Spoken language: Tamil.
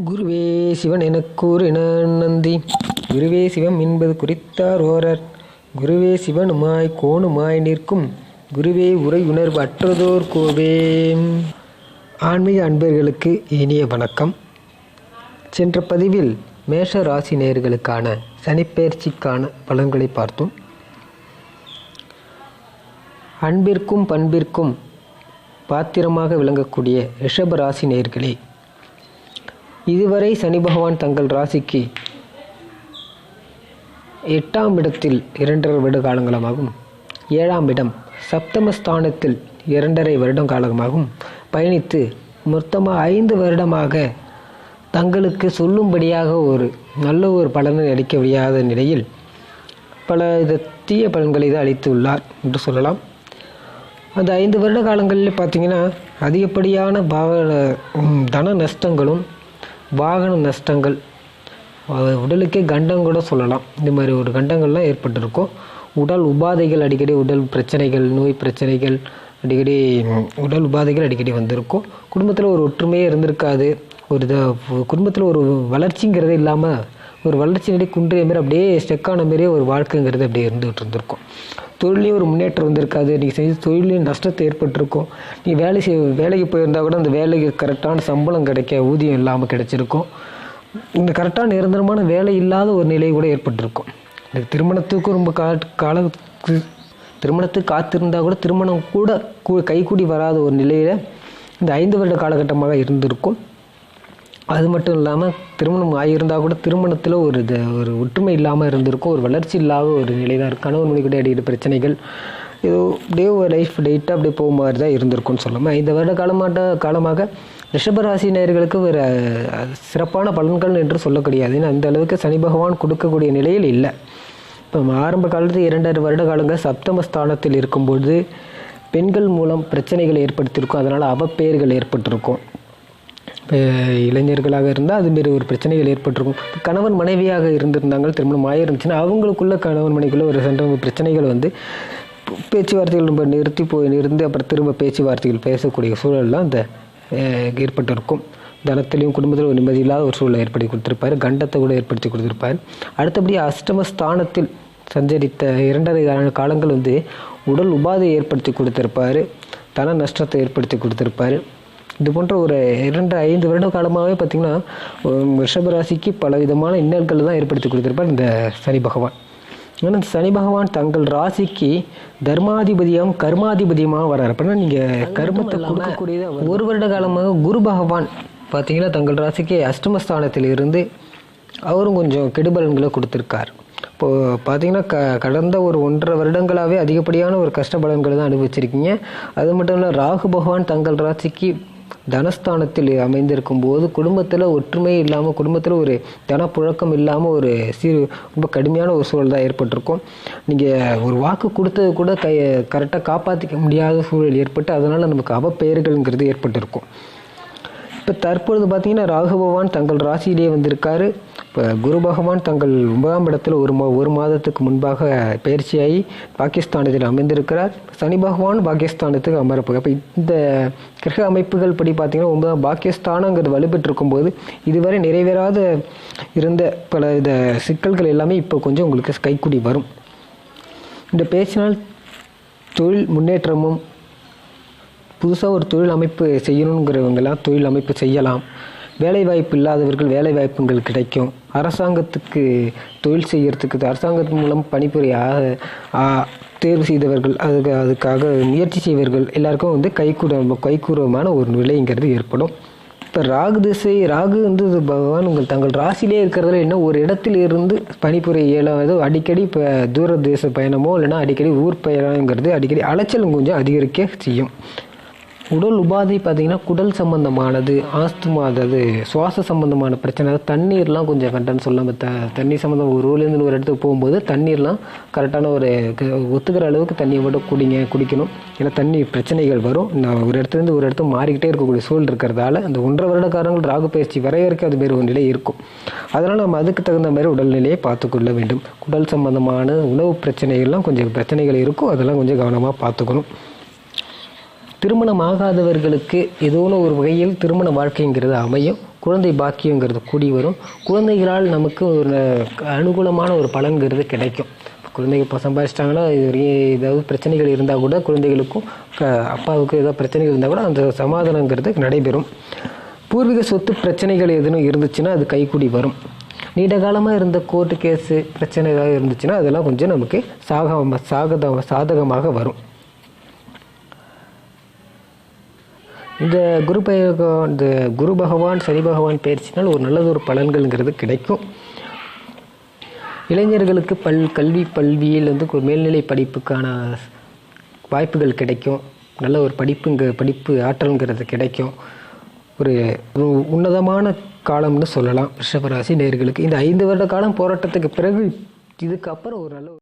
குருவே சிவன் எனக் என நந்தி. குருவே சிவம் என்பது குறித்தார் ஓரர். குருவே சிவனுமாய் கோணுமாய் நிற்கும். குருவே உரையுணர்வு அற்றதோர் கோவே ஆன்மீக அன்பர்களுக்கு இனிய வணக்கம். சென்ற பதிவில் மேஷ ராசி நேயர்களுக்கான சனிப்பெயர்ச்சிக்கான பலன்களை பார்த்தோம். அன்பிற்கும் பண்பிற்கும் பாத்திரமாக விளங்கக்கூடிய ரிஷப ராசி நேர்களே இதுவரை சனி பகவான் தங்கள் ராசிக்கு எட்டாம் இடத்தில் இரண்டரை வருட காலங்களமாகும் ஏழாம் இடம் சப்தமஸ்தானத்தில் இரண்டரை வருடம் காலமாகவும் பயணித்து மொத்தமாக ஐந்து வருடமாக தங்களுக்கு சொல்லும்படியாக ஒரு நல்ல ஒரு பலனை அளிக்க முடியாத நிலையில் பல வித தீய பலன்களை தான் அளித்து உள்ளார் என்று சொல்லலாம். அந்த ஐந்து வருட காலங்களில் பார்த்தீங்கன்னா அதிகப்படியான பாவ தன நஷ்டங்களும் வாகன நஷ்டங்கள். உடலுக்கே கண்டம் கூட சொல்லலாம். இந்த மாதிரி ஒரு கண்டங்கள்லாம் ஏற்பட்டிருக்கும். உடல் உபாதைகள் அடிக்கடி உடல் பிரச்சனைகள் நோய் பிரச்சனைகள் அடிக்கடி உடல் உபாதைகள் அடிக்கடி வந்திருக்கும். குடும்பத்தில் ஒரு ஒற்றுமையே இருந்திருக்காது. ஒரு இதை குடும்பத்தில் ஒரு வளர்ச்சிங்கிறதே இல்லாமல் ஒரு வளர்ச்சி நிலை குன்றிய மாரி அப்படியே ஸ்டெக்கான மாரியே ஒரு வாழ்க்கைங்கிறது அப்படியே இருந்துகிட்டு இருந்திருக்கும். தொழிலையும் ஒரு முன்னேற்றம் வந்திருக்காது. நீங்கள் செஞ்ச தொழிலையும் நஷ்டத்தை ஏற்பட்டிருக்கும். நீ வேலை செய் வேலைக்கு போயிருந்தால் கூட அந்த வேலைக்கு கரெக்டான சம்பளம் கிடைக்க ஊதியம் இல்லாமல் கிடைச்சிருக்கும். இந்த கரெக்டான நிரந்தரமான வேலை இல்லாத ஒரு நிலை கூட ஏற்பட்டிருக்கும். இந்த திருமணத்துக்கும் ரொம்ப கா கால திருமணத்துக்கு காத்திருந்தால் கூட திருமணம் கூட கூ- கைகூடி வராத ஒரு நிலையில் இந்த ஐந்து வருட காலகட்டமாக இருந்திருக்கும். அது மட்டும் இல்லாமல் திருமணம் ஆகியிருந்தால் கூட திருமணத்தில் ஒரு இது ஒரு ஒற்றுமை இல்லாமல் இருந்திருக்கும் ஒரு வளர்ச்சி இல்லாத ஒரு நிலை தான் இருக்குது கணவன் மொழி கூட அடிக்கிற பிரச்சனைகள் இது அப்படியே லைஃப் டேட்டாக அப்படியே போகும் மாதிரி தான் இருந்திருக்கும்னு சொல்லாமல் இந்த வருட காலமாட்ட காலமாக ரிஷபராசி நேயர்களுக்கு ஒரு சிறப்பான பலன்கள் என்று சொல்ல கிடையாது. ஏன்னா அந்த அளவுக்கு சனி பகவான் கொடுக்கக்கூடிய நிலையில் இல்லை. இப்போ ஆரம்ப காலத்து இரண்டரை வருட காலங்கள் சப்தமஸ்தானத்தில் இருக்கும்போது பெண்கள் மூலம் பிரச்சனைகள் ஏற்படுத்தியிருக்கும். அதனால் அவப்பெயர்கள் ஏற்பட்டிருக்கும். இப்போ இளைஞர்களாக இருந்தால் அதுமாரி ஒரு பிரச்சனைகள் ஏற்பட்டிருக்கும். கணவன் மனைவியாக இருந்திருந்தாங்க திருமணம் ஆயிருந்துச்சுன்னா அவங்களுக்குள்ள கணவன் மனைவிக்குள்ள ஒரு சண்டை பிரச்சனைகள் வந்து பேச்சுவார்த்தைகள் நம்ம நிறுத்தி போய் இருந்து அப்புறம் திரும்ப பேச்சுவார்த்தைகள் பேசக்கூடிய சூழல்லாம் அந்த ஏற்பட்டிருக்கும். தனத்திலையும் குடும்பத்தில் ஒரு நிம்மதி இல்லாத ஒரு சூழலை ஏற்படுத்தி கொடுத்துருப்பாரு. கண்டத்தை கூட ஏற்படுத்தி கொடுத்துருப்பார். அடுத்தபடி அஷ்டம ஸ்தானத்தில் சஞ்சரித்த இரண்டரை காலங்கள் வந்து உடல் உபாதையை ஏற்படுத்தி கொடுத்துருப்பார். தன நஷ்டத்தை ஏற்படுத்தி கொடுத்துருப்பார். இது போன்ற ஒரு இரண்டு ஐந்து வருட காலமாகவே பார்த்திங்கன்னா ரிஷபராசிக்கு பல விதமான இன்னல்கள் தான் ஏற்படுத்தி கொடுத்துருப்பார் இந்த சனி பகவான். இந்த சனி பகவான் தங்கள் ராசிக்கு தர்மாதிபதியாகவும் கர்மாதிபதியமாக வரார் அப்படின்னா நீங்கள் கர்மத்தை கொடுக்கக்கூடியது ஒரு வருட காலமாக குரு பகவான் பார்த்தீங்கன்னா தங்கள் ராசிக்கு அஷ்டமஸ்தானத்தில் இருந்து அவரும் கொஞ்சம் கெடுபலன்களை கொடுத்துருக்கார். இப்போது பார்த்தீங்கன்னா க கடந்த ஒரு ஒன்றரை வருடங்களாகவே அதிகப்படியான ஒரு கஷ்ட பலன்களை தான் அனுபவிச்சிருக்கீங்க. அது மட்டும் இல்லை ராகு பகவான் தங்கள் ராசிக்கு தனஸ்தானத்தில் அமைந்திருக்கும் போது குடும்பத்தில் ஒற்றுமை இல்லாமல் குடும்பத்தில் ஒரு தனப்புழக்கம் இல்லாமல் ஒரு சீர் ரொம்ப கடுமையான ஒரு சூழல் தான் ஏற்பட்டிருக்கும். நீங்கள் ஒரு வாக்கு கொடுத்தது கூட கை கரெக்டாக காப்பாற்றிக்க முடியாத சூழல் ஏற்பட்டு அதனால் நமக்கு அவப்பெயர்கள்ங்கிறது ஏற்பட்டிருக்கும். இப்போ தற்பொழுது பார்த்தீங்கன்னா ராகு பகவான் தங்கள் ராசியிலேயே வந்திருக்காரு. இப்போ குரு பகவான் தங்கள் ஒன்பதாம் இடத்தில் ஒரு மா ஒரு மாதத்துக்கு முன்பாக பயிற்சியாகி பாகிஸ்தானத்தில் அமைந்திருக்கிறார் சனி பகவான் பாகிஸ்தானத்துக்கு அமரப்போ இப்போ இந்த கிரக அமைப்புகள் படி பார்த்திங்கன்னா ஒன்பதாம் பாகிஸ்தானங்கிறது வலுப்பெற்றிருக்கும் போது இதுவரை நிறைவேறாத இருந்த பல இத சிக்கல்கள் எல்லாமே இப்போ கொஞ்சம் உங்களுக்கு கைக்குடி வரும். இந்த பேச்சினால் தொழில் முன்னேற்றமும் புதுசாக ஒரு தொழில் அமைப்பு செய்யணுங்கிறவங்கெல்லாம் தொழில் அமைப்பு செய்யலாம். வேலைவாய்ப்பு இல்லாதவர்கள் வேலைவாய்ப்புகள் கிடைக்கும். அரசாங்கத்துக்கு தொழில் செய்கிறதுக்கு அரசாங்கத்தின் மூலம் பணிபுரிய ஆ- தேர்வு செய்தவர்கள் அதுக்கு அதுக்காக முயற்சி செய்வர்கள் எல்லாருக்கும் வந்து கைகூட கைகூறமான ஒரு நிலைங்கிறது ஏற்படும். இப்போ ராகு திசை ராகு வந்து பகவான் உங்கள் தங்கள் ராசியிலே இருக்கிறதுல என்ன ஒரு இடத்தில் இருந்து பணிபுரிய ஏதோ அடிக்கடி இப்போ தூர தேச பயணமோ இல்லைன்னா அடிக்கடி ஊர் பயணங்கிறது அடிக்கடி அலைச்சல் கொஞ்சம் அதிகரிக்க செய்யும். உடல் உபாதை பார்த்தீங்கன்னா குடல் சம்பந்தமானது ஆஸ்துமா அதாவது சுவாச சம்பந்தமான பிரச்சனை தண்ணீர்லாம் கொஞ்சம் கரெக்டான சொல்லாமல் த தண்ணி சம்மந்தம் ஒரு ஊர்லேருந்து ஒரு இடத்துக்கு போகும்போது தண்ணீர்லாம் கரெக்டான ஒரு க- ஒத்துக்கிற அளவுக்கு தண்ணியை மட்டும் குடிங்க குடிக்கணும். ஏன்னா தண்ணி பிரச்சனைகள் வரும். நான் ஒரு இடத்துலேருந்து ஒரு இடத்துக்கு மாறிக்கிட்டே இருக்கக்கூடிய சூழல் இருக்கிறதால அந்த ஒன்றரை வருடக்காரங்கள் ராகு பயிற்சி வரைக்கும் அது மாரி ஒரு நிலை இருக்கும். அதனால் நம்ம அதுக்கு தகுந்த மாதிரி உடல்நிலையை பார்த்துக்கொள்ள வேண்டும். குடல் சம்பந்தமான உணவு பிரச்சனைகள்லாம் கொஞ்சம் பிரச்சனைகள் இருக்கும். அதெல்லாம் கொஞ்சம் கவனமாக பார்த்துக்கணும். திருமணம் ஆகாதவர்களுக்கு ஏதோ ஒரு வகையில் திருமண வாழ்க்கைங்கிறது அமையும். குழந்தை பாக்கியங்கிறது கூடி வரும். குழந்தைகளால் நமக்கு ஒரு அனுகூலமான ஒரு பலன்கிறது கிடைக்கும். குழந்தைங்க இப்போ சம்பாதிச்சிட்டாங்கன்னா இது ஏதாவது பிரச்சனைகள் இருந்தால் கூட குழந்தைகளுக்கும் க அப்பாவுக்கு ஏதாவது பிரச்சனைகள் இருந்தால் கூட அந்த சமாதானங்கிறது நடைபெறும். பூர்வீக சொத்து பிரச்சனைகள் எதுவும் இருந்துச்சுன்னா அது கைக்கூடி வரும். நீண்ட காலமாக இருந்த கோர்ட்டு கேஸு பிரச்சனை ஏதாவது இருந்துச்சுன்னா அதெல்லாம் கொஞ்சம் நமக்கு சாக சாகத சாதகமாக வரும். இந்த குரு பகவான் இந்த குரு பகவான் சனி பகவான் பயிற்சினால் ஒரு நல்லது ஒரு பலன்கள்ங்கிறது கிடைக்கும். இளைஞர்களுக்கு பல் கல்வி பல்வியில் வந்து மேல்நிலை படிப்புக்கான வாய்ப்புகள் கிடைக்கும். நல்ல ஒரு படிப்புங்க படிப்பு ஆற்றல்ங்கிறது கிடைக்கும். ஒரு ஒரு உன்னதமான காலம்னு சொல்லலாம். ரிஷபராசி நேர்களுக்கு. இந்த ஐந்து வருட காலம் போராட்டத்துக்கு பிறகு இதுக்கப்புறம் ஒரு நல்ல